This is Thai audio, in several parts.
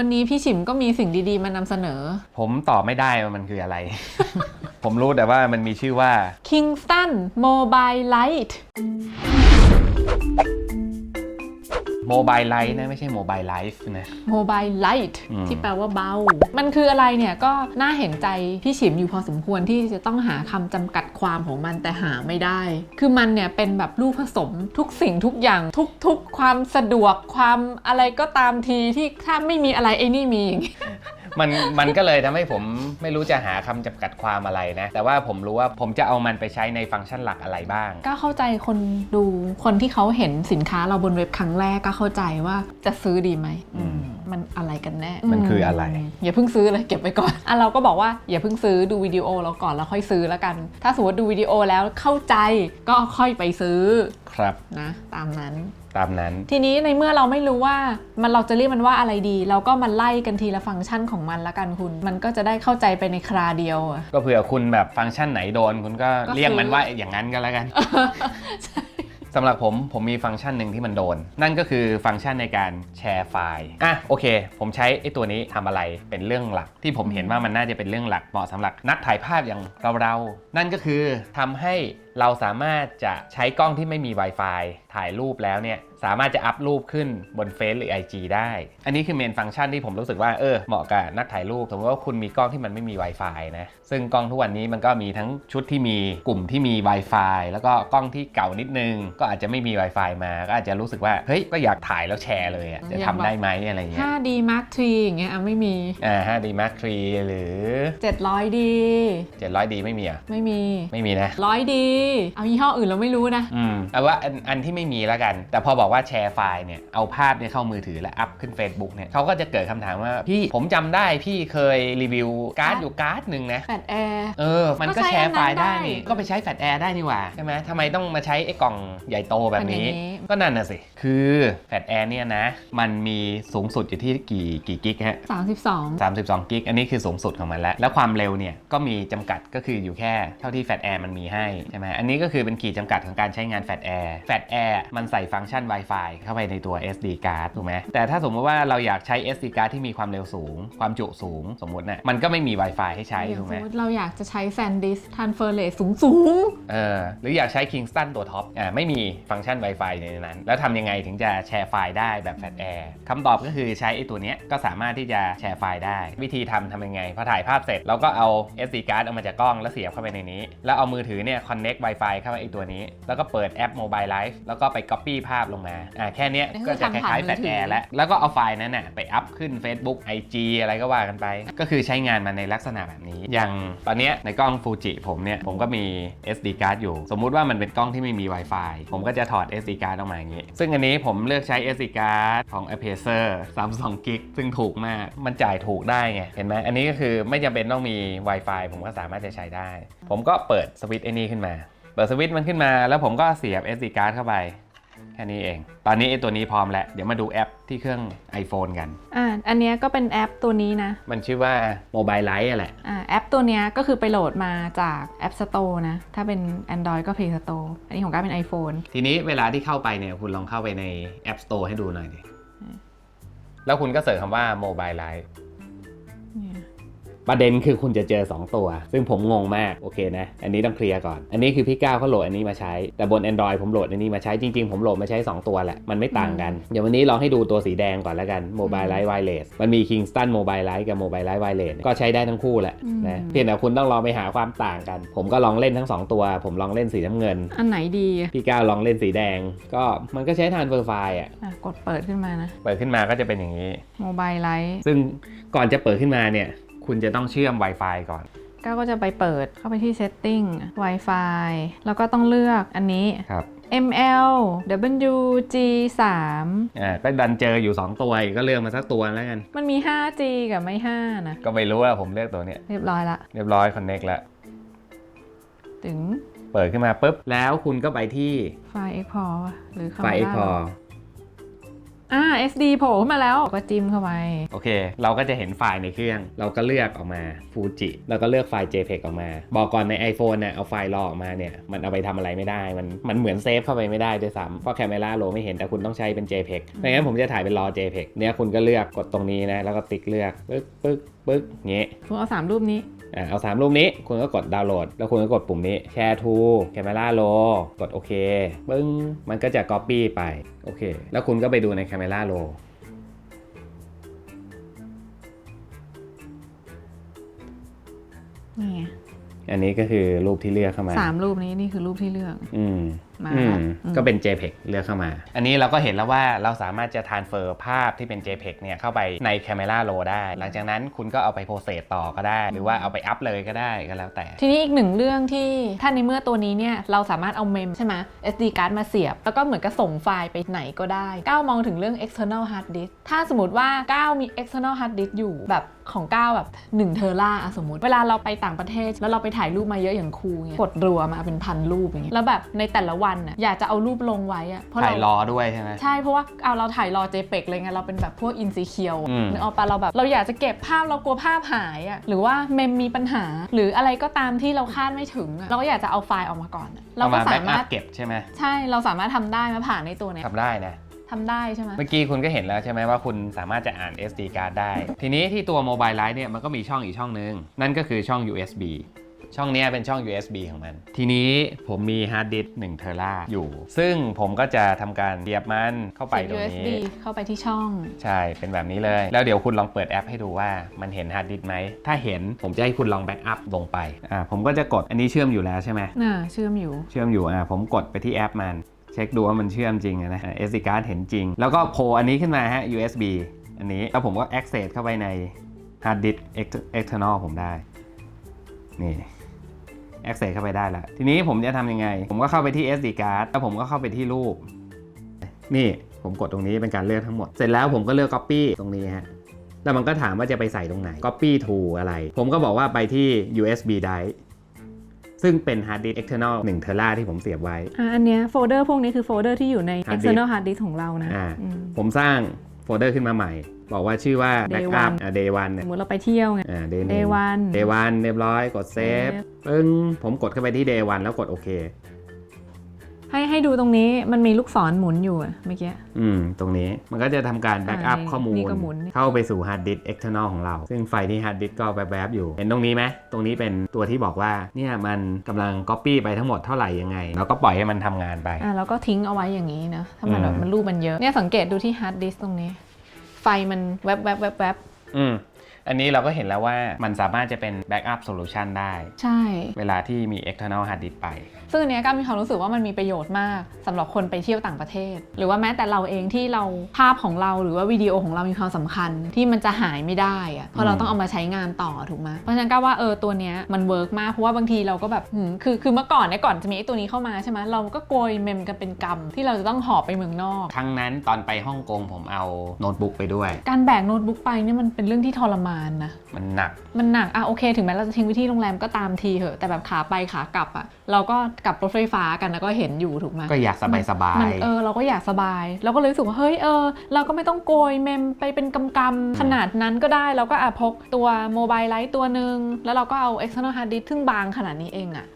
วันนี้พี่ฉิมก็มีสิ่งดีๆ มานำเสนอ ผมตอบไม่ได้ว่ามันคืออะไร ผมรู้แต่ว่ามันมีชื่อว่า Kingston Mobile Lite โมบายไลท์นะไม่ใช่โมบายไลฟ์นะ Mobile Lite อืมที่แปลว่าเบา มันคืออะไรเนี่ยก็น่าเห็นใจพี่ฉิมอยู่พอสมควรที่จะต้องหาคำจำกัดความของมันแต่หาไม่ได้ คือมันเนี่ยเป็นแบบลูกผสมทุกสิ่งทุกอย่างทุกๆ ความสะดวกความอะไรก็ตามทีที่ถ้าไม่มีอะไรไอ้นี่มีอย่างเงี้ย มันมันก็เลยทำให้ผมไม่รู้จะหาคำจำกัดความอะไรนะ แต่ว่าผมรู้ว่าผมจะเอามันไปใช้ในฟังก์ชันหลักอะไรบ้าง ก็เข้าใจคนดูคนที่เขาเห็นสินค้าเราบนเว็บครั้งแรกก็เข้าใจว่าจะซื้อดีไหมอืม มันอะไรกันแน่มันคืออะไร มอย่าเพิ่งซื้อเลยเก็บไว้ก่อนอะเราก็บอกว่าอย่าเพิ่งซื้อดูวิดีโอเราก่อนแล้วค่อยซื้อแล้วกัน ถ้าสมมติดูวิดีโอแล้วเข้าใจก็ค่อยไปซื้อครับ นะ ตามนั้น ตามนั้น ทีนี้ในเมื่อเราไม่รู้ว่ามันเราจะเรียกมันว่าอะไรดี เราก็มาไล่กันทีละฟังก์ชันของมันละกันคุณ มันก็จะได้เข้าใจไปในคราเดียวอะ ก็เผื่อคุณแบบฟังก์ชันไหนโดน คุณก็ก็เรียกมันซื้อ ว่าอย่างนั้นก็แล้วกัน สำหรับผมผมมีฟังก์ชันหนึ่งที่มันโดน นั่นก็คือฟังก์ชันในการแชร์ไฟล์อะโอเค ผมใช้ไอ้ตัวนี้ทำอะไรเป็นเรื่องหลัก ที่ผมเห็นว่ามันน่าจะเป็นเรื่องหลักเหมาะสำหรับนักถ่ายภาพอย่างเราเราๆนั่นก็คือทำให้ เราสามารถจะใช้กล้องที่ไม่มี Wi-Fi ถ่ายรูปแล้วเนี่ยสามารถจะอัพรูปขึ้นบนเฟซหรือ IG ได้ อันนี้คือเมนฟังก์ชันที่ผมรู้สึกว่าเออเหมาะกับนักถ่ายรูปสมมติว่าคุณมีกล้องที่มันไม่มี Wi-Fi นะซึ่งกล้องทุกวันนี้มันก็มีทั้งชุดที่มีกลุ่มที่มี Wi-Fi แล้วก็กล้องที่เก่านิดนึง ก็อาจจะไม่มี Wi-Fi มา ก็อาจจะรู้สึกว่าเฮ้ยก็อยากถ่ายแล้วแชร์เลยอะจะทำได้ไหมอะไรเงี้ย 5D Mark III อย่างเงี้ยอะไม่มี อ่า 5D Mark III หรือ 700D 700D ไม่มีอะไม่มี ไม่มีนะ 100D เอายี่ห้ออื่นเราไม่รู้นะ อืมเอาว่าอันอันที่ไม่มีแล้วกัน แต่พอบอกว่าแชร์ไฟล์เนี่ย เอาภาพเนี่ยเข้ามือถือแล้วอัพขึ้น Facebook เนี่ยเขาก็จะเกิดคำถามว่า พี่ผมจำได้พี่เคยรีวิวการ์ดอยู่การ์ดหนึ่งนะ แฟดแอร์ เออ มันก็ก็ใช้แชร์ไฟล์ได้อันนั้นได้นี่ก็ไปใช้แฟลชแอร์ได้นี่หว่า ใช่ไหมทำไมต้องมาใช้ไอ้กล่องใหญ่โตแบบนี้ อันนี้ก็นั่นน่ะสิ คือแฟลชแอร์เนี่ยนะ มันมีสูงสุดอยู่ที่กี่กี่กิกฮะ32 32 กิก อันนี้คือสูงสุดของมันแล้ว แล้วความเร็วเนี่ยก็มีจำกัดก็คืออยู่แค่เท่าที่แฟลชแอร์มันมีให้ใช่ไหมอันนี้ก็คือเป็นขีดจำกัดของการใช้งานแฟลชแอร์แฟลชแอร์มันใส่ฟังก์ชัน Wi-Fi เข้าไปในตัว SD card ถูกไหมแต่ถ้าสมมติว่าเราอยากใช้ SD card ที่มีความเร็วสูง ความจุสูงสมมุตินะมันก็ไม่มี Wi-Fi ให้ใช้อย่างถูกสไหมมมติเราอยากจะใช้แซนดิสทันเฟอร์เรสูงสูงเออหรืออยากใช้ Kingston ตัวท็อปอ่าไม่มีฟังก์ชัน Wi-Fi ในนั้น แล้วทำยังไงถึงจะแชร์ไฟล์ได้แบบแฟลชแอร์คำตอบก็คือใช้ไอ้ตัวเนี้ยก็สามารถที่จะแชร์ไฟล์ได้ วิธีทำทำยังไงพอถ่ายภาพเสร็จเราก็เอา SD card เอามาจากกล้องแล้วเสียบเข้าไปในนี้ แล้วเอามือถือเนี่ย connect Wi-Fi เข้าไปไอ้ตัวนี้ แล้วก็เปิดแอป Mobile Life แล้วก็ไป copy ภาพลงมาอ่าแค่เนี้ยนี่คือก็จะคล้ายๆทำแฟผ่านมือถือลชแอร์แล้ว แล้วก็เอาไฟล์นั้นน่ะไปอัพขึ้น Facebook IG อะไรก็ว่ากันไป ก็คือใช้งานมันในลักษณะแบบนี้ อย่างตอนเนี้ยในกล้องฟูจิผมเนี่ย ผมก็มี SD card อยู่ สมมุติว่ามันเป็นกล้องที่ไม่มี Wi-Fi ผมก็จะถอด SD card ออกมาอย่างนี้ ซึ่งอันนี้ผมเลือกใช้ SD card ของ Apacer 32 g b ซึ่งถูกมาก มันจ่ายถูกได้ไง เห็นไหมอันนี้ก็คือไม่จำเป็นต้องมี Wi-Fi ผมก็สามารถจะใช้ได้ ผมก็เปิดสวิตช์ไอ้นี่ขึ้นมา เปิดสวิตช์มันขึ้นมา แล้วผมก็เสียบ SD card เข้าไป แค่นี้เอง ตอนนี้ไอ้ตัวนี้พร้อมแล้ว เดี๋ยวมาดูแอปที่เครื่อง iPhone กัน อ่าอันเนี้ยก็เป็นแอปตัวนี้นะ มันชื่อว่า Mobile Lite อะแหละ อ่าแอปตัวเนี้ยก็คือไปโหลดมาจาก App Store นะ ถ้าเป็น Android ก็ Play Store อันนี้ของก้าเป็น iPhone ทีนี้เวลาที่เข้าไปเนี่ยคุณลองเข้าไปใน App Store ให้ดูหน่อยดิ แล้วคุณก็เสิร์ชคำว่า Mobile Lite เนี่ย ประเด็นคือคุณจะเจอ 2 ตัว ซึ่งผมงงมาก โอเคนะ อันนี้ต้องเคลียร์ก่อน อันนี้คือพี่ก้าวเขาโหลดอันนี้มาใช้ แต่บน Android ผมโหลดอันนี้มาใช้จริงๆ ผมโหลดมาใช้ 2 ตัวแหละ มันไม่ต่างกัน เดี๋ยววันนี้ลองให้ดูตัวสีแดงก่อนแล้วกัน Mobile Lite Wireless มันมี Kingston Mobile Lite กับ Mobile Lite Wireless ก็ใช้ได้ทั้งคู่แหละนะเพียงแต่คุณต้องลองไปหาความต่างกัน ผมก็ลองเล่นทั้ง 2 ตัว ผมลองเล่นสีน้ำเงิน อันไหนดีอะพี่ก้าวลองเล่นสีแดง ก็มันก็ใช้ทานเฟอร์ไฟอะอะกดเปิดขึ้นมานะ เปิดขึ้นมาก็จะเป็นอย่างนี้ Mobile Lite ซึ่งก่อนจะเปิดขึ้นมาเนี่ย คุณจะต้องเชื่อม Wi-Fi ก่อน ก้าวก็จะไปเปิดเข้าไปที่ Setting Wi-Fi แล้วก็ต้องเลือกอันนี้ ครับ ML WG 3อ่าก็ดันเจออยู่ 2 ตัวอีกก็เลือกมาสักตัวแล้วกัน มันมี 5G กับไม่ 5 นะ ก็ไม่รู้ว่าผมเลือกตัวเนี้ยเรียบร้อยละ เรียบร้อย Connect แล้ว ถึงเปิดขึ้นมาปุ๊บ แล้วคุณก็ไปที่ไฟล์ Export ว่ะหรือไฟล์ Camera Export อ่า SD โผล่ขึ้นมาแล้วก็จิ้มเข้าไป โอเค เราก็จะเห็นไฟล์ในเครื่อง เราก็เลือกออกมา Fuji แล้วก็เลือกไฟล์ JPEG ออกมา บอกก่อนใน iPhone เนี่ยเอาไฟล์รอออกมาเนี่ย มันเอาไปทำอะไรไม่ได้ มันมันเหมือนเซฟเข้าไปไม่ได้ด้วยซ้ำเพราะแคม e ราโ w ไม่เห็นแต่คุณต้องใช้เป็น JPEG ไม่งั้นผมจะถ่ายเป็นรอ JPEG เนี่ยคุณก็เลือกกดตรงนี้นะแล้วก็ติ๊กเลือกปึ๊กปึ๊กปึ๊กอย่างงี้ผมเอาสามรูปนี้ อะเอา3รูปนี้คุณก็กดดาวน์โหลด แล้วคุณก็กดปุ่มนี้ Share to Camera Raw กดโอเคปึ้งมันก็จะ Copy ไปโอเค แล้วคุณก็ไปดูใน Camera Raw นี่ไงอันนี้ก็คือรูปที่เลือกเข้ามาสามรูปนี้นี่คือรูปที่เลือก อืม มาอืมอืมก็เป็น JPEG เลือกเข้ามา อันนี้เราก็เห็นแล้วว่าเราสามารถจะ transfer ภาพที่เป็น JPEG เนี่ยเข้าไปใน Camera Raw ได้ หลังจากนั้นคุณก็เอาไป process ต่อก็ได้ หรือว่าเอาไปอัพเลยก็ได้ก็แล้วแต่ ทีนี้อีกหนึ่งเรื่องที่ถ้าในเมื่อตัวนี้เนี่ยเราสามารถเอาเมมใช่ไหม SD card มาเสียบ แล้วก็เหมือนกับส่งไฟล์ไปไหนก็ได้ก้าวมองถึงเรื่อง external hard disk ถ้าสมมติว่าก้าวมี external hard disk อยู่แบบ ของก้าวแบบ1เทอร่าสมมติ เวลาเราไปต่างประเทศ แล้วเราไปถ่ายรูปมาเยอะอย่างครูเงี้ยกดรัวมาเป็นพันรูปอย่างเงี้ยแล้วแบบในแต่ละวันน่ะอยากจะเอารูปลงไว้อะเพราะถ่ายรเราอด้วยใช่ไหมใช่เพราะว่าเอาเราถ่ายรอ JPEG เลยไงเราเป็นแบบพวก in s e c u r e อืมนึกออกปะเราแบบเราอยากจะเก็บภาพเรากลัวภาพหายอะหรือว่าเมมมีปัญหา หรืออะไรก็ตามที่เราคาดไม่ถึงอะเราก็อยากจะเอาไฟล์ออกมาก่อนอะเราเอาก็มาแบ็สากอัมารพถเก็บใช่ไหมใช่เราสามารถทำได้มาผ่านในตัวเนี้ยทำได้นะ ทำได้ใช่ไหมเมื่อกี้คุณก็เห็นแล้วใช่ไหมว่าคุณสามารถจะอ่าน SD card ได้ ทีนี้ที่ตัว Mobile Lite เนี่ยมันก็มีช่องอีกช่องนึง นั่นก็คือช่อง USB ช่องเนี้ยเป็นช่อง USB ของมัน ทีนี้ผมมีฮาร์ดดิสก์1เทราอยู่ ซึ่งผมก็จะทำการเสียบมันเข้าไปตรง USB นี้เข้าไปที่ช่อง ใช่ เป็นแบบนี้เลย แล้วเดี๋ยวคุณลองเปิดแอปให้ดูว่ามันเห็นฮาร์ดดิสก์ไหม ถ้าเห็นผมจะให้คุณลองแบ็กอัพลงไป อ่า ผมก็จะกด อันนี้เชื่อมอยู่แล้วใช่ไหมน่ะเชื่อมอยู่ เชื่อมอยู่ อ่า ผมกดไปที่แอปมัน เช็คดูว่ามันเชื่อมจริงอะนะอ่า SD card เห็นจริง แล้วก็โผล่อันนี้ขึ้นมาฮะ USB อันนี้แล้วผมก็ access เข้าไปใน hard disk ex- external ผมได้ นี่ access เข้าไปได้แล้ว ทีนี้ผมจะทำยังไง ผมก็เข้าไปที่ SD card แล้วผมก็เข้าไปที่รูป นี่ผมกดตรงนี้เป็นการเลือกทั้งหมด เสร็จแล้วผมก็เลือก copy ตรงนี้ฮะ แล้วมันก็ถามว่าจะไปใส่ตรงไหน copy to อะไร ผมก็บอกว่าไปที่ USB drive ซึ่งเป็น hard disk external 1 t b ที่ผมเสียบไว้ อะอันเนี้ยโฟลเดอร์พวกนี้คือโฟลเดอร์ที่อยู่ใน Hard disk external hard disk ของเรานะอ่า อืม ผมสร้างโฟลเดอร์ขึ้นมาใหม่ บอกว่าชื่อว่า Day backup one อ่า day one สเนี่ยมมติเราไปเที่ยวไง อ่า day day หนึ่ง one day one เรียบร้อยกดเซฟ Save ปึ้งผมกดเข้าไปที่ day one แล้วกดโอเค ให้ให้ดูตรงนี้มันมีลูกศรหมุนอยู่อะเมื่อกี้ อืม ตรงนี้มันก็จะทำการแบ็กอัพอ่าข้อมูลนี่ก็หมุน เข้าไปสู่ฮาร์ดดิสก์ external ของเรา ซึ่งไฟที่ฮาร์ดดิสก์ก็แวบๆอยู่ เห็นตรงนี้ไหมตรงนี้เป็นตัวที่บอกว่า เนี่ยมันกำลัง Copy ไปทั้งหมดเท่าไหร่ยังไงเราก็ปล่อยให้มันทำงานไป อะแล้วก็ทิ้งเอาไว้อย่างนี้นะ ถ้ามันอืมแบบมันรูปมันเยอะ เนี่ยสังเกตดูที่ฮาร์ดดิสก์ตรงนี้ ไฟมันแวบแวบแวบแวบอืม อันนี้เราก็เห็นแล้วว่ามันสามารถจะเป็น backup solution ได้ ใช่ เวลาที่มี external hard disk ไป ซึ่งอันเนี้ยก็มีความรู้สึกว่ามันมีประโยชน์มากสำหรับคนไปเที่ยวต่างประเทศ หรือว่าแม้แต่เราเองที่เราภาพของเราหรือว่าวิดีโอของเรามีความสำคัญที่มันจะหายไม่ได้อะเพราะเราต้องเอามาใช้งานต่อถูกไหมเพราะฉะนั้นก็ว่าเออตัวเนี้ยมันเวิร์กมากเพราะว่าบางทีเราก็แบบหืมคือคือเมื่อก่อนเนี่ยก่อนจะมีไอ้ตัวนี้เข้ามาใช่ไหมเราก็โกยเมมกันเป็นกรรมที่เราจะต้องหอบไปเมืองนอก ครั้งนั้นตอนไปฮ่องกงผมเอาโน้ตบุ๊กไปด้วย การแบกโน้ตบุ๊กไปเนี่ยมันเป็นเรื่องที่ทรมานนะ มันหนัก มันหนักอะโอเค ถึงแม้เราจะทิ้งไว้ที่โรงแรมก็ตามทีเหอะ แต่แบบขาไปขากลับอะเราก็กลับรถไฟฟ้ากันนะก็เห็นอยู่ถูกไหมก็อยากสบายสบายมันเออเราก็อยากสบาย เราก็เลยรู้สึกว่าเฮ้ยเออเราก็ไม่ต้องโกยเมมไปเป็นกำกำๆขนาดนั้นก็ได้ เราก็อะพกตัวโมบายไลท์ตัวหนึ่งแล้วเราก็เอา external hard disk ซึ่งบางขนาดนี้เองอะ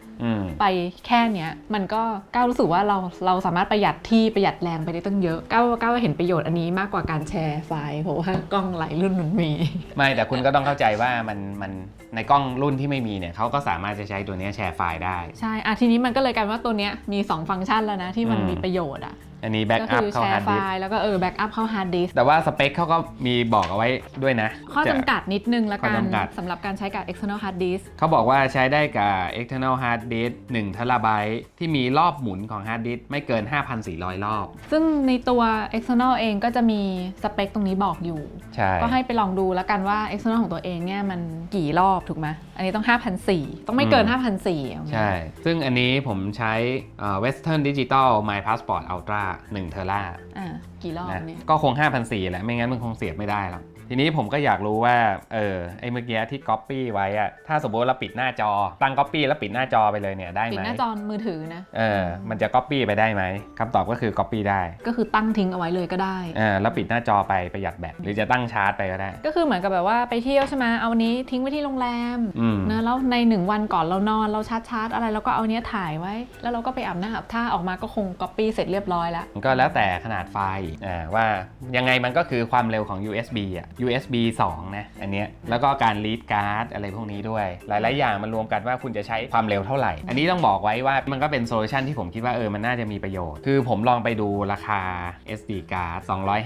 อืม ไปแค่เนี้ยมันก็ก้าวรู้สึกว่าเราเราสามารถประหยัดที่ประหยัดแรงไปได้ตั้งเยอะก้าวก้าวเห็นประโยชน์อันนี้มากกว่าการแชร์ไฟล์เพราะว่ากล้องหลายรุ่นมันมี ไม่แต่คุณก็ต้องเข้าใจว่ามันมันในกล้องรุ่นที่ไม่มีเนี่ยเขาก็สามารถจะใช้ตัวเนี้ยแชร์ไฟล์ได้ ใช่อะทีนี้มันก็เลยกลายเป็นว่าตัวเนี้ยมี 2 ฟังก์ชันแล้วนะที่มันอืมมีประโยชน์อะ อันนี้แบ็กก็อัพคือเข้าแชฮาร์ร์ดไฟดิสล์แล้วก็เออแบ็กอัพเข้าฮาร์ดดิสแต่ว่าสเปคเขาก็มีบอกเอาไว้ด้วยนะข้อจะ จำกัดนิดนึงละกัข้อนจำกัด สำหรับการใช้กับ external hard disk เขาบอกว่าใช้ได้กับ external hard disk 1 t b ที่มีรอบหมุนของ hard disk ไม่เกิน 5,400 รอบ ซึ่งในตัว external เองก็จะมีสเปคตรงนี้บอกอยู่ ใช่ ก็ให้ไปลองดูแล้วกันว่า external ของตัวเองเนี่ยมันกี่รอบถูกไหมอันนี้ต้อง 5,400 ต้องไม่เกิน5,400เอาไงใช่ ซึ่งอันนี้ผมใช้เอ่อ Western Digital My Passport Ultra 1 t b อะกี่รอบนะเนี่ยก็คง 5,400แหละไม่งั้นมันคงเสียบไม่ได้หรอก ททีนี้ผมก็อยากรู้ว่า เออ ไอ้เมื่อกี้ที่ Copy ไว้อะถ้าสมมติเราปิดหน้าจอ ตั้ง Copy แล้วปิดหน้าจอไปเลยเนี่ยได้ปิดไหมหน้าจอมือถือนะ เออ มันจะ Copy ไปได้ไหมคำตอบก็คือ Copy ได้ ก็คือตั้งทิ้งเอาไว้เลยก็ได้ เออ แล้วปิดหน้าจอไปประหยัดแบต หรือจะตั้งชาร์จไปก็ได้ ก็คือเหมือนกับแบบว่าไปเที่ยวใช่ไหมเอาวันนี้ทิ้งไว้ที่โรงแรมอืมนะแล้วในหนึ่งวันก่อนเรานอนเราชาร์จชาร์จอะไรเราก็เอาเนี้ยถ่ายไว้ แล้วเราก็ไปอาบน้ำอาบท่าออกมาก็คงก๊อปปี้เสร็จเรียบร้อยแล้ว ก็แล้วแต่ขนาดไฟล์ อ่า ว่ายังไงมันก็คือความเร็วของ USB อะ USB 2 นะ อันเนี้ยแล้วก็การ read card อะไรพวกนี้ด้วย หลาย ๆ อย่างมันรวมกันว่าคุณจะใช้ความเร็วเท่าไหร่ อันนี้ต้องบอกไว้ว่ามันก็เป็นโซลูชันที่ผมคิดว่าเออมันน่าจะมีประโยชน์ คือผมลองไปดูราคา SD card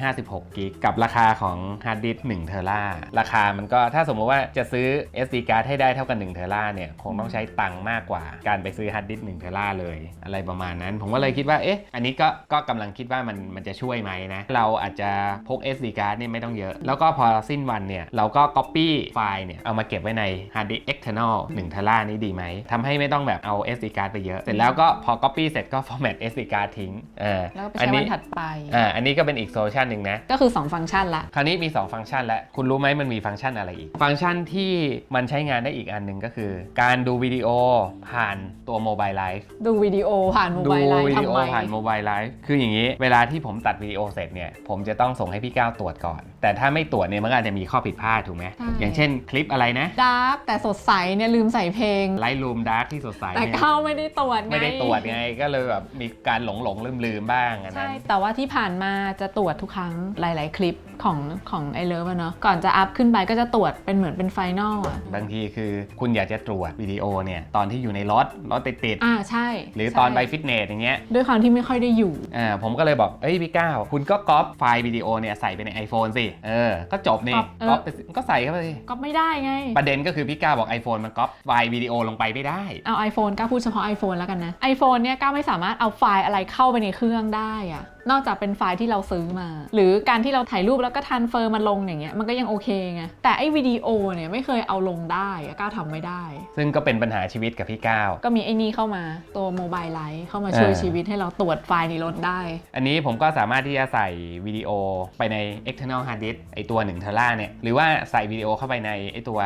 256กิกกับราคาของ hard disk 1เทราราคามันก็ถ้าสมมติว่าจะซื้อ SD card ให้ได้เท่ากัน1เทราเนี่ยคงต้องใช้ตังค์มากกว่า การไปซื้อ hard disk 1เทราเลย อะไรประมาณนั้น ผมก็เลยคิดว่าเอ๊ะอันนี้ก็ก็กำลังคิดว่ามันมันจะช่วยไหมนะเราอาจจะพก SD card เนี่ยไม่ต้องเยอะ แล้วก็พอสิ้นวันเนี่ยเราก็ copy ไฟล์เนี่ยเอามาเก็บไว้ใน hard disk external 1เทรานี้ดีไหมทำให้ไม่ต้องแบบเอา SD card ไปเยอะ เสร็จแล้วก็พอ copy เสร็จก็ format SD card ทิ้งเออแล้วก็ไปอัใช้วันี้นถัดไปอ่าอันนี้ก็เป็นอีกโซลูชันหนึ่งนะ ก็คือ 2 ฟังก์ชันละ คราวนี้มี 2 ฟังก์ชันแล้ว คุณรู้ไหมมันมีฟังก์ชันอะไรอีก ฟังก์ชันที่มันใช้งานได้อีกอันหนึ่งก็คือ การดูวิดีโอผ่านตัวโมบายไลฟ์ดูวิดีโอผ่านโมดูบายไลน์วิดีทำโอไมผ่านโมบายไลฟ์คืออย่างนี้ เวลาที่ผมตัดวิดีโอเสร็จเนี่ยผมจะต้องส่งให้พี่ก้าวตรวจก่อน แต่ถ้าไม่ตรวจเนี่ยมันก็อาจจะมีข้อผิดพลาดถูกไหม ใช่ อย่างเช่นคลิปอะไรนะดาร์กแต่สดใสเนี่ยลืมใส่เพลง ไลท์รูมดาร์กที่สดใสแต่เนี่ยเข้าไม่ได้ตรวจไงไม่ได้ตรวจไงก็เลยแบบมีการหลงหลงลืมลืมๆบ้างอันใช่นั้น แต่ว่าที่ผ่านมาจะตรวจทุกครั้งหลาย ๆ คลิปของของไอเลิฟอะเนาะก่อนจะอัพขึ้นไปก็จะตรวจเป็นเหมือนเป็นไฟนอลอะบางทีคือคุณอยากจะตรวจวิดีโอเนี่ยตอนที่อยู่ในรถรถติดๆอ่าใช่หรือใช่ตอนไปฟิตเนสอย่างเงี้ยด้วยความที่ไม่ค่อยได้อยู่ อ่าผมก็เลยบอกเอ้ยพี่ก้าวคุณก็ก๊อปไฟล์วิดีโอเนี่ยใส่ไปใน iPhone สิเออก็จบนี่ก๊อปเออก๊อปไปสิก็ใส่เข้าไปสิก็ไม่ได้ไง ประเด็นก็คือพี่ก้าวบอก iPhone มันก๊อปไฟล์วิดีโอลงไปไม่ได้ เอา iPhone ก้าวพูดเฉพาะ iPhone แล้วกันนะ iPhone เนี่ยก้าวไม่สามารถเอาไฟล์อะไรเข้าไปในเครื่องได้อะ นอกจากเป็นไฟล์ที่เราซื้อมา หรือการที่เราถ่ายรูปแล้วก็ทันเฟอร์มาลงอย่างเงี้ยมันก็ยังโอเคไงแต่ไอ้วิดีโอเนี่ยไม่เคยเอาลงได้อะก้าวทำไม่ได้ ซึ่งก็เป็นปัญหาชีวิตกับพี่ก้าวก็มีไอ้นี่เข้ามาตัวโมบายไลท์เข้ามาช่วยเออชีวิตให้เราตรวจไฟล์ในรถได้ อันนี้ผมก็สามารถที่จะใส่วิดีโอไปใน external hard disk ไอตัว1เทราเนี่ยหรือว่าใส่วิดีโอเข้าไปในไอตัว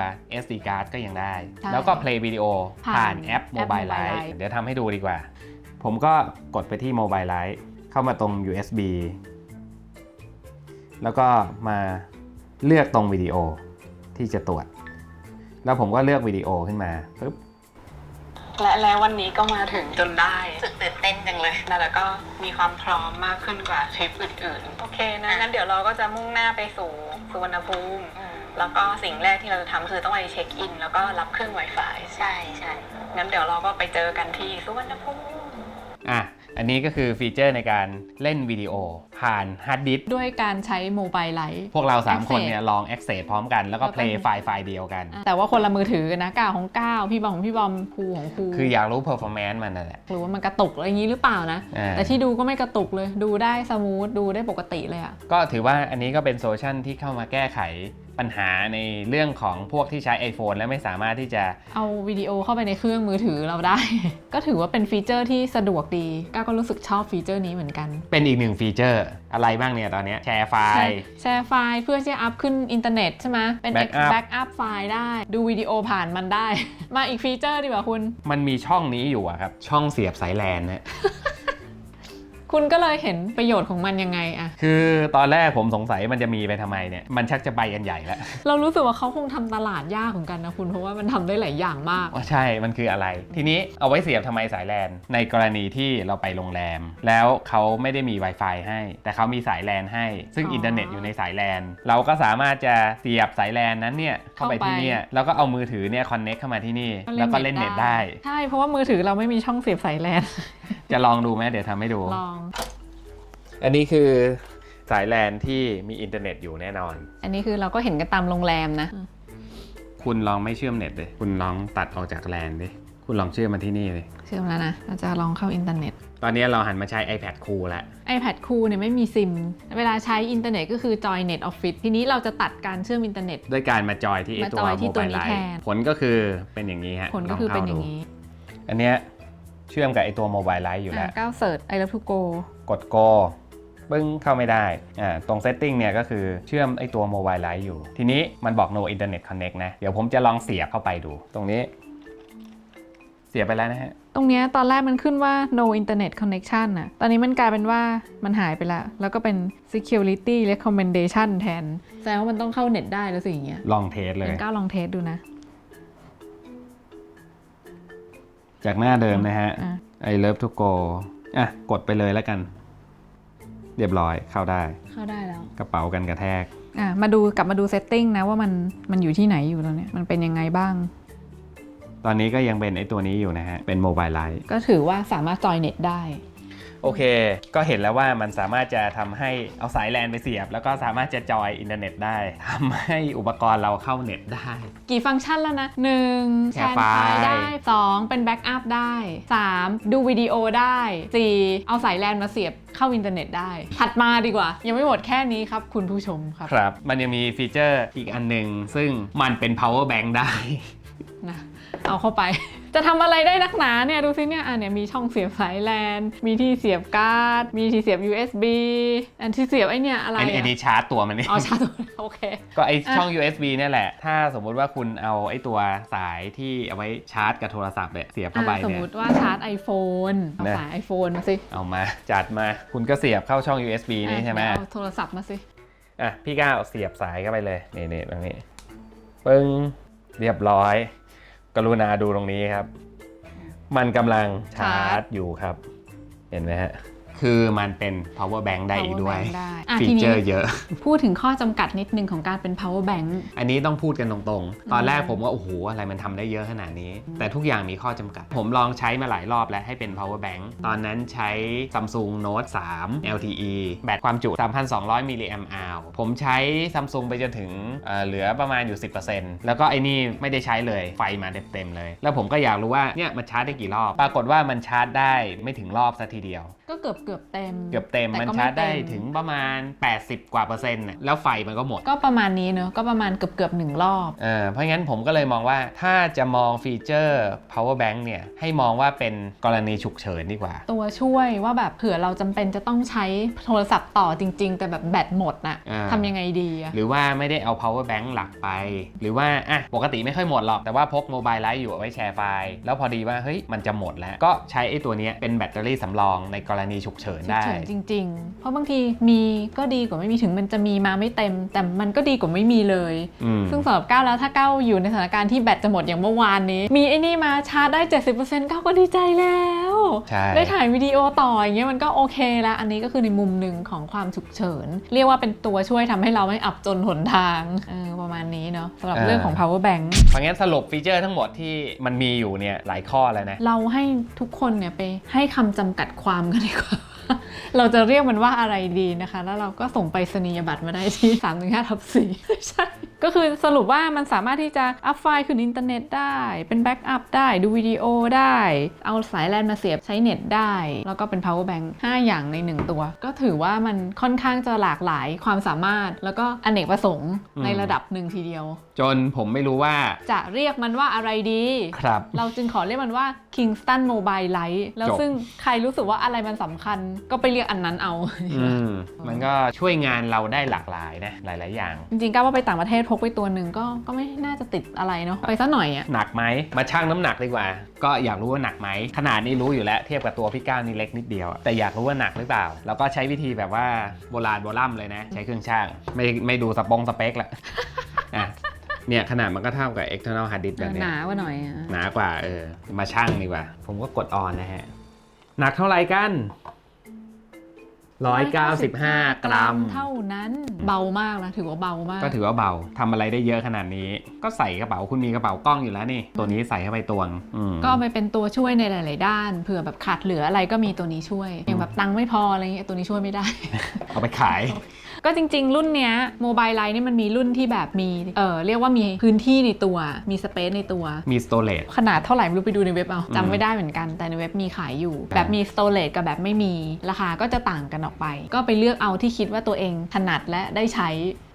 SD card ก็ยังได้ใช่แล้วก็ play วิดีโอผ่าผ่านนแอปแอป Mobile Mobile Lite Lite เดี๋ยวทำให้ดูดีกว่า ผมก็กดไปที่ Mobile Lite เข้ามาตรง USB แล้วก็มาเลือกตรงวิดีโอที่จะตรวจ แล้วผมก็เลือกวิดีโอขึ้นมาปึ๊บและแล้ววันนี้ก็มาถึงจนได้รู้สึกตื่นเต้นจังเลยแล้วก็มีความพร้อมมากขึ้นกว่าทริปอื่นๆ โอเคนะงั้นเดี๋ยวเราก็จะมุ่งหน้าไปสู่สุวรรณภูมิ แล้วก็สิ่งแรกที่เราจะทำคือต้องไปเช็คอิน แล้วก็รับเครื่อง Wi-Fi ใช่ใช่งั้นเดี๋ยวเราก็ไปเจอกันที่สุวรรณภูมิอะ อันนี้ก็คือฟีเจอร์ในการเล่นวิดีโอ ผ่านฮาร์ดดิสก์ด้วยการใช้โมบายไลท์ พวกเรา3 Access คนเนี่ยลอง Access พร้อมกันแล้วก็แล้วก็ Play ไฟล์ไฟล์เดียวกัน แต่ว่าคนละมือถือกันนะก้าวของก้าวพี่บอมของพี่บอมครูของครูคืออยากรู้ performance มันนั่นแหละหรือว่ามันกระตุกอะไรอย่างนี้หรือเปล่านะ อ่า แต่ที่ดูก็ไม่กระตุกเลย ดูได้สมูทดูได้ปกติเลยอะก็ถือว่าอันนี้ก็เป็นโซลูชันที่เข้ามาแก้ไข ปัญหาในเรื่องของพวกที่ใช้ iPhone และไม่สามารถที่จะเอาวิดีโอเข้าไปในเครื่องมือถือเราได้ ก็ถือว่าเป็นฟีเจอร์ที่สะดวกดีก้าวก็รู้สึกชอบฟีเจอร์นี้เหมือนกัน เป็นอีกหนึ่งฟีเจอร์อะไรบ้างเนี่ยตอนเนี้ยแชร์ไฟแชล์ร์แชร์ไฟล์เพื่อที่จะอัพขึ้นอินเทอร์เน็ตใช่ไหมเป็น Backup แบ็กอัพไฟล์ได้ ดูวิดีโอผ่านมันได้ มาอีกฟีเจอร์ดีกว่าคุณ มันมีช่องนี้อยู่อะครับ ช่องเสียบสายแลนนะ คุณก็เลยเห็นประโยชน์ของมันยังไงอะ คือตอนแรกผมสงสัยมันจะมีไปทำไมเนี่ย มันชักจะไปกันใหญ่แล้ว เรารู้สึกว่าเขาคงทำตลาดยากเหมือนกันนะคุณ เพราะว่ามันทำได้หลายอย่างมาก ว่าใช่ มันคืออะไร ทีนี้เอาไว้เสียบทำไมสายแลน ในกรณีที่เราไปโรงแรม แล้วเขาไม่ได้มี Wi-Fi ให้ แต่เขามีสายแลนให้ ซึ่งอ๋ออิอินเทอร์เน็ตอยู่ในสายแลน เราก็สามารถจะเสียบสายแลนนั้นเนี่ยเข้าไปเข้าไป ที่เนี่ย แล้วก็เอามือถือเนี่ยคอนเน็กเข้ามาที่นี่ แล้วก็เล่นเน็ตได้ ใช่ เพราะว่ามือถือเราไม่มีช่องเสียบสายแลน จะลองดูไหมเดี๋ยวทำให้ดู ลองอันนี้คือสายแลนที่มีอินเทอร์เน็ตอยู่แน่นอน อันนี้คือเราก็เห็นกันตามโรงแรมนะ คุณลองไม่เชื่อมเน็ตเลยคุณลองตัดออกจากแลนดิคุณลองเชื่อมมาที่นี่เลยเชื่อมแล้วนะ เราจะลองเข้าอินเทอร์เน็ต ตอนนี้เราหันมาใช้ iPad คูลแล้ว iPad คูเนี่ยไม่มีซิม เวลาใช้อินเทอร์เน็ตก็คือจอยเน็ตออฟฟิศทีนี้เราจะตัดการเชื่อมอินเทอร์เน็ต ด้วยการมาจอยที่ไอ้มาตัวจอยที่โมตัวบายนี้ไลแทท์นผลก็คือเป็นอย่างนี้ฮะผลก็คือลเป็นข้อย่างดูนี้ อันเนี้ย เชื่อมกับไอตัวโมบายไลท์อยู่แล้วก้าวเสิร์ชไอ o ล e ทูโกกด go ปึ้งเข้าไม่ได้ อ่า ตรง setting เนี่ยก็คือเชื่อมไอตัว mobile light อยู่ ทีนี้มันบอก no internet connect นะ เดี๋ยวผมจะลองเสียบเข้าไปดู ตรงนี้ เสียบไปแล้วนะฮะ ตรงเนี้ยตอนแรกมันขึ้นว่า no internet connection น่ะตอนนี้มันกลายเป็นว่ามันหายไปแล้ว แล้วก็เป็น security recommendation แทน แสดงว่ามันต้องเข้าเน็ตได้แล้วสิอย่างเงี้ย ลองเทสเลยงั้นก้าวลองเทสดูนะ จากหน้าเดิมนะฮะ อะ I love to go อะ กดไปเลยแล้วกัน เรียบร้อยเข้าได้เข้าได้แล้ว กระเป๋ากันกระแทก อะมาดูกลับมาดู setting นะว่ามันมันอยู่ที่ไหนอยู่ตอนเนี้ยมันเป็นยังไงบ้าง ตอนนี้ก็ยังเป็นไอตัวนี้อยู่นะฮะ เป็น mobile light ก็ถือว่าสามารถจอยเน็ตได้ โอเค ก็เห็นแล้วว่ามันสามารถจะทำให้เอาสายแลนไปเสียบ แล้วก็สามารถจะจอยอินเทอร์เน็ตได้ทำให้อุปกรณ์เราเข้าเน็ตได้ กี่ฟังก์ชันแล้วนะ 1. แชแชร์ร์ไฟไฟล์ล์ได้ 2. เป็นแบ็กอัพได้ 3. ดูวิดีโอได้ 4. เอาสายแลนมาเสียบเข้าอินเทอร์เน็ตได้ ถัดมาดีกว่า ยังไม่หมดแค่นี้ครับ คุณผู้ชมครับครับ มันยังมีฟีเจอร์อีกอันหนึ่งซึ่งมันเป็น power bank ได้นะ เอาเข้าไป จะทำอะไรได้นักหนาเนี่ยดูซิเนี่ยอะเนี่ยมีช่องเสียบสายแลน มีที่เสียบการ์ด มีที่เสียบ USB อันที่เสียบไอเนี่ยอะไรอันนี้อันอะนี้ชาร์จตัวมันเองอ๋อชาร์จตัวโอเค ก็ไอช่อง USB เนี่ยแหละ ถ้าสมมุติว่าคุณเอาไอตัวสายที่เอาไว้ชาร์จกับโทรศัพท์เนี่ยเสียบเข้าไปอะสมเนี่ยมุติว่าชาร์จ iPhone เอานะสาย iPhone มาสิ เอามาจัดมาคุณก็เสียบเข้าช่อง USB นี่ใช่ไหมอะเดี๋ยวเอาโทรศัพท์มาสิอะพี่ก้าวเสียบสายเข้าไปเลยนี่นี่ตรงนี้ปึ้งเรียบร้อย กรุณาดูตรงนี้ครับ มันกำลังชาร์จอยู่ครับ เห็นไหมฮะ คือมันเป็น power bank ได้อีกด้วย Power bank ได้อะฟีทีนี้ เจอร์เยอะ พูดถึงข้อจำกัดนิดนึงของการเป็น power bank อันนี้ต้องพูดกันตรงๆ ตอนแรกผมว่า โอ้โห อะไรมันทำได้เยอะขนาดนี้ แต่ทุกอย่างมีข้อจำกัด ผมลองใช้มาหลายรอบแล้วให้เป็น power bank ตอนนั้นใช้ Samsung Note 3 LTE แบตความจุ 3,200 มิลลิแอมป์ผมใช้ Samsung ไปจนถึงเอ่อเหลือประมาณอยู่ 10%แล้วก็ไอ้นี่ไม่ได้ใช้เลยไฟมาเต็มๆเลย แล้วผมก็อยากรู้ว่าเนี่ยมันชาร์จได้กี่รอบ ปรากฏว่ามันชาร์จได้ไม่ถึงรอบสักทีเดียว ก็เกือบเกือบเต็ม เกือบเต็มแต่มันก็ชาร์จได้เต็ม ถึงประมาณ 80 กว่าเปอร์เซ็นต์น่ะแล้วไฟมันก็หมดก็ประมาณนี้เนอะก็ประมาณเกือบเกือบหนึ่งรอบ เออเพราะงั้นผมก็เลยมองว่าถ้าจะมองฟีเจอร์ power bank เนี่ย ให้มองว่าเป็นกรณีฉุกเฉินดีกว่า ตัวช่วยว่าแบบเผื่อเราจำเป็นจะต้องใช้โทรศัพท์ต่อจริง ๆ แต่แบบแบตหมดน่ะอ่า ทำยังไงดีอะหรือว่าไม่ได้เอา power bank หลักไป หรือว่า อะ ปกติไม่ค่อยหมดหรอก แต่ว่าพกโมบายไลท์อยู่เอาไว้แชร์ไฟล์ แล้วพอดีว่า เฮ้ย มันจะหมดแล้ว ก็ใช้ไอ้ตัวเนี้ยเป็นแบตเตอรี่สำรองในกรณีฉุกเฉินฉุกได้เฉินจริง ๆ เพราะบางทีมีก็ดีกว่าไม่มีถึงมันจะมีมาไม่เต็ม แต่มันก็ดีกว่าไม่มีเลยอืมซึ่งสำหรับก้าวแล้วถ้าก้าวอยู่ในสถานการณ์ที่แบตจะหมดอย่างเมื่อวานนี้ มีไอ้นี่มาชาร์จได้ 70%ก้าวก็ดีใจแล้วใช่ ได้ถ่ายวิดีโอต่ออย่างเงี้ยมันก็โอเคแล้ว อันนี้ก็คือในมุมหนึ่งของความฉุกเฉิน เรียกว่าเป็นตัวช่วยทำให้เราไม่อับจนหนทางเออประมาณนี้เนาะสำหรับเรื่องของ power bank เพราะงั้นสรุปฟีเจอร์ทั้งหมดที่มันมีอยู่เนี่ยหลายข้อแล้วนะ เราให้ทุกคนเนี่ยไปให้คำจำกัดความกันดีกว่าเราจะเรียกมันว่าอะไรดีนะคะ แล้วเราก็ส่งไปสนียบัตรมาได้ที่3 1 5ทับ4ไม่ใช่ ก็คือสรุปว่ามันสามารถที่จะอัพไฟล์ขึ้นอินเทอร์เน็ตได้ เป็นแบ็กอัพได้ดูวิดีโอได้ เอาสายแลนมาเสียบใช้เน็ตได้ แล้วก็เป็น power bank 5 อย่างใน 1 ตัว ก็ถือว่ามันค่อนข้างจะหลากหลายความสามารถ แล้วก็อเนกประสงค์ในระดับหนึ่งทีเดียว จนผมไม่รู้ว่า จะเรียกมันว่าอะไรดี ครับ เราจึงขอเรียกมันว่า Kingston Mobile Lite แล้วจบ ซึ่งใครรู้สึกว่าอะไรมันสำคัญ ก็ไปเรียกอันนั้นเอา อืมมันก็ช่วยงานเราได้หลากหลายนะ หลาย ๆ อย่าง จริงๆก้าวว่าไปต่างประเทศพกไปตัวหนึ่งก็ก็ไม่น่าจะติดอะไรเนาะไปซะหน่อยอะหนักไหมมาชั่งน้ำหนักดีกว่า ก็อยากรู้ว่าหนักไหมขนาดนี้รู้อยู่แล้วเทียบกับตัวพี่ก้าวนี่เล็กนิดเดียวอะแต่อยากรู้ว่าหนักหรือเปล่า แล้วก็ใช้วิธีแบบว่าโบราณโบราณเลยนะ ใช้เครื่องช่างไม่ไม่ดูสปงสเปคละอะเนี่ยขนาดมันก็เท่ากับ external hard disk แบบเนี้หยนากว่าหน่อยอะหนากว่าเออมาชั่งดีกว่า ผมก็กดออนนะฮะหนักเท่าไหร่กัน 195 กรัม เท่านั้นเบามากนะถือว่าเบามาก ก็ถือว่าเบาทำอะไรได้เยอะขนาดนี้ ก็ใส่กระเป๋าคุณมีกระเป๋ากล้องอยู่แล้วนี่ ตัวนี้ใส่เข้าไปตวงอืม ก็เอาไปเป็นตัวช่วยในหลาย ๆ ด้านเผื่อแบบขาดเหลืออะไรก็มีตัวนี้ช่วย อย่างแบบตังค์ไม่พออะไรเงี้ยตัวนี้ช่วยไม่ได้ เอาไปขาย ก็จริง ๆ รุ่นเนี้ยโมบายไลน์นี่มันมีรุ่นที่แบบมีเออเรียกว่ามีพื้นที่ในตัวมีสเปซในตัว มีสโตรจขนาดเท่าไหร่ไม่รู้ไปดูในเว็บเอาอืมจำไม่ได้เหมือนกันแต่ในเว็บมีขายอยู่อ่าแบบมีสโตรจกับแบบไม่มีราคาก็จะต่างกันออกไป ก็ไปเลือกเอาที่คิดว่าตัวเองถนัดและได้ใช้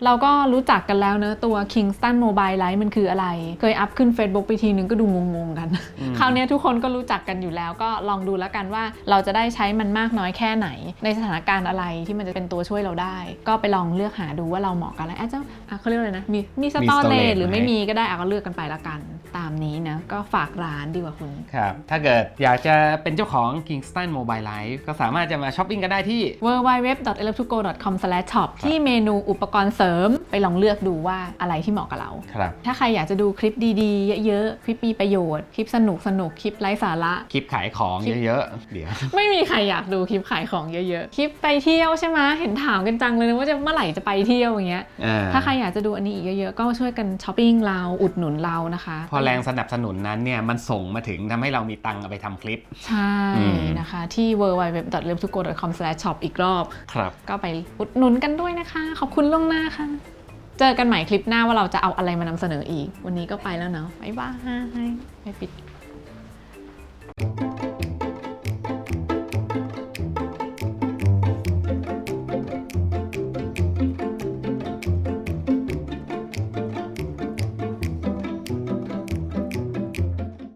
เราก็รู้จักกันแล้วเนอะตัว Kingston Mobile Lite มันคืออะไร เคยอัพขึ้น Facebook ไปทีนึงก็ดูงงๆกัน คราวเนี้ยทุกคนก็รู้จักกันอยู่แล้ว ก็ลองดูแล้วกันว่าเราจะได้ใช้มันมากน้อยแค่ไหน ในสถานการณ์อะไรที่มันจะเป็นตัวช่วยเราได้ ก็ไปลองเลือกหาดูว่าเราเหมาะกับอะไรอาจจะอะเขาเรียกว่าอะไรนะ มีมีสตอเร storage หรือไม่ไหมมีก็ได้อะก็เลือกกันไปละกันตามนี้นะ ก็ฝากร้านดีกว่าคุณ ครับ ถ้าเกิดอยากจะเป็นเจ้าของ Kingston Mobile Life ก็สามารถจะมาช้อปปิ้งกันได้ที่ w w w e l e v e t o g o c o m s h o p ที่เมนูอุปกรณ์เสริมไปลองเลือกดูว่าอะไรที่เหมาะกับเรา ครับ ถ้าใครอยากจะดูคลิปดีๆ เยอะๆ คลิปมีประโยชน์ คลิปสนุกสนุกๆคลิปไร้สาระ คลิปขายของคลิปเยอะๆ เดี๋ยว ไม่มีใครอยากดูคลิปขายของเยอะๆ คลิปไปเที่ยวใช่ไหมเห็นถามกันจังเลยนะว่าจะเมื่อไหร่จะไปเที่ยวอย่างเงี้ยอ่าถ้าใครอยากจะดูอันนี้อีกเยอะๆ ก็ช่วยกันช้อปปิ้งเราอุดหนุนเรานะคะ พอแรงสนับสนุนนั้นเนี่ยมันส่งมาถึงทำให้เรามีตังค์เอาไปทำคลิป ใช่อืมนะคะ ที่ w w w l e v e t o g o c o m s h o p อีกรอบ ครับ ก็ไปอุดหนุนกันด้วยนะคะ ขอบคุณล่วงหน้าค่ะ เจอกันใหม่คลิปหน้าว่าเราจะเอาอะไรมานำเสนออีก วันนี้ก็ไปแล้วเนาะบ๊ายบายไปปิด